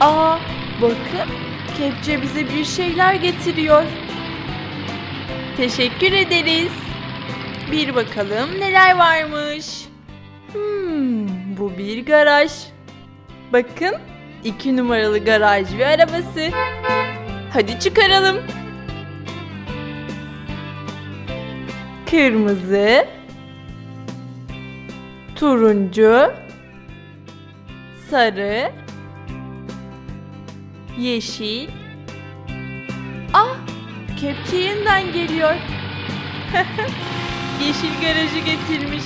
Aa, bakın. Kepçe bize bir şeyler getiriyor. Teşekkür ederiz. Bir bakalım neler varmış. Hmm, bu bir garaj. Bakın, iki numaralı garaj ve arabası. Hadi çıkaralım. Kırmızı, turuncu, sarı, yeşil. Ah, kepçe geliyor. yeşil garajı getirmiş.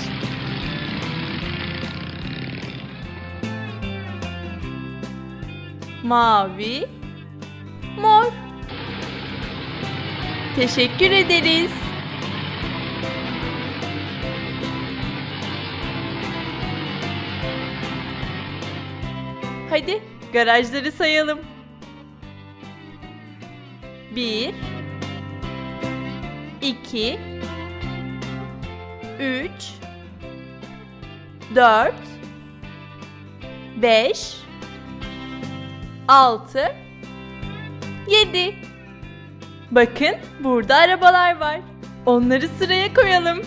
Mavi, mor. Teşekkür ederiz. Hadi garajları sayalım. Bir, iki, üç, dört, beş, altı, yedi. Bakın burada arabalar var. Onları sıraya koyalım.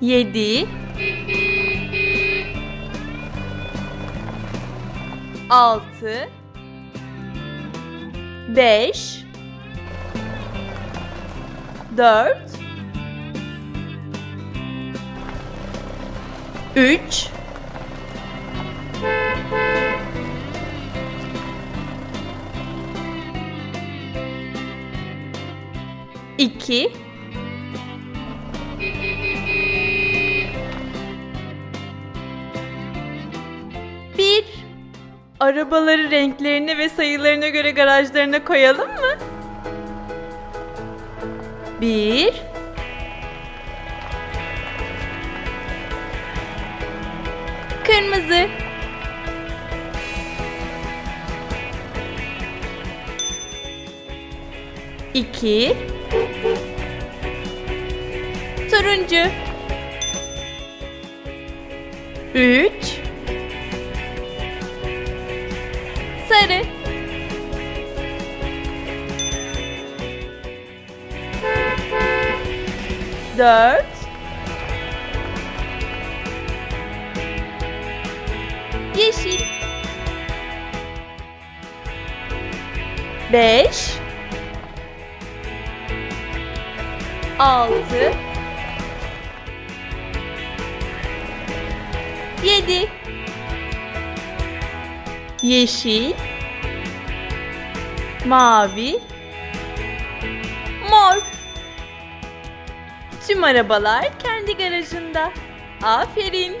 Yedi, altı, beş, dört, üç, iki, bir. Arabaları renklerine ve sayılarına göre garajlarına koyalım mı? Bir. Kırmızı. İki. Turuncu. Üç. Sarı. Dört. Yeşil. Beş. Altı. Yedi. Yeşil. Mavi. Mor. Tüm arabalar kendi garajında. Aferin.